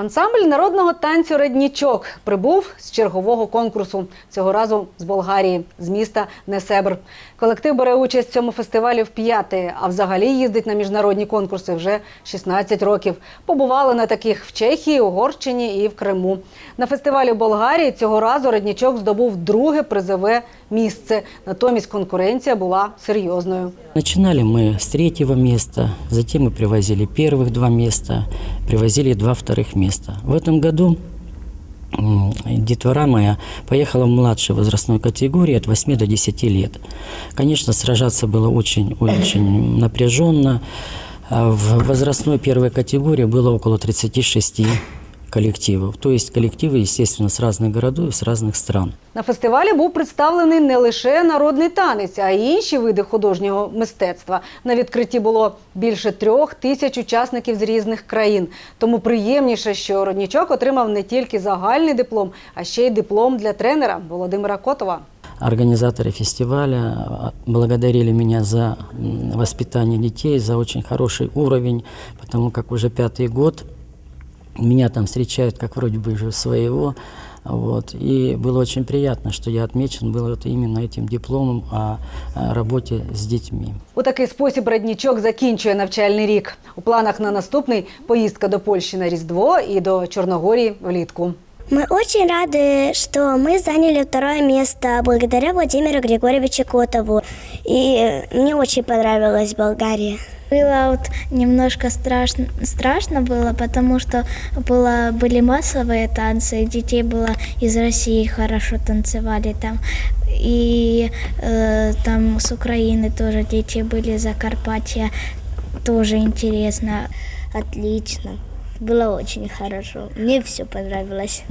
Ансамбль народного танцю Реднічок прибув з чергового конкурсу цього разу з Болгарії, з міста Несебр. Колектив бере участь в цьому фестивалі вп'яте, а взагалі їздить на міжнародні конкурси вже 16 років. Побували на таких в Чехії, Угорщині і в Криму. На фестивалі в Болгарії цього разу Реднічок здобув друге призове місце. Натомість конкуренція була серйозною. Начинали мы с третьего места, затем мы привозили первых два места, привозили два вторых места. В этом году м, детвора моя поехала в младшей возрастной категории от 8 до 10 лет. Конечно, сражаться было очень-очень напряженно. А В возрастной первой категории было около 36 коллективов. То есть коллективы, естественно, с разных городов и с разных стран. На фестивалі був представлений не лише народний танець, а й інші види художнього мистецтва. На відкритті було більше трьох тисяч учасників з різних країн. Тому приємніше, що Роднічок отримав не тільки загальний диплом, а ще й диплом для тренера Володимира Котова. Организаторы фестиваля а, благодарили меня за м, воспитание детей, за очень хороший уровень, потому как уже пятый год меня там встречают как вроде бы уже своего. Вот. И было очень приятно, что я отмечен был вот именно этим дипломом о, о работе с детьми. У такий спосіб Раднічок закінчує навчальний рік. У планах на наступний поїздка до Польщі на Різдво і до Чорногорії влітку. Мы очень рады, что мы заняли второе место благодаря Владимиру Григорьевичу Котову. И мне очень понравилась Болгария. Было вот немножко страшно, страшно было, потому что было, были массовые танцы, детей было из России хорошо танцевали там. И э, там с Украины тоже дети были, Закарпатья, тоже интересно. Отлично. Было очень хорошо. Мне все понравилось.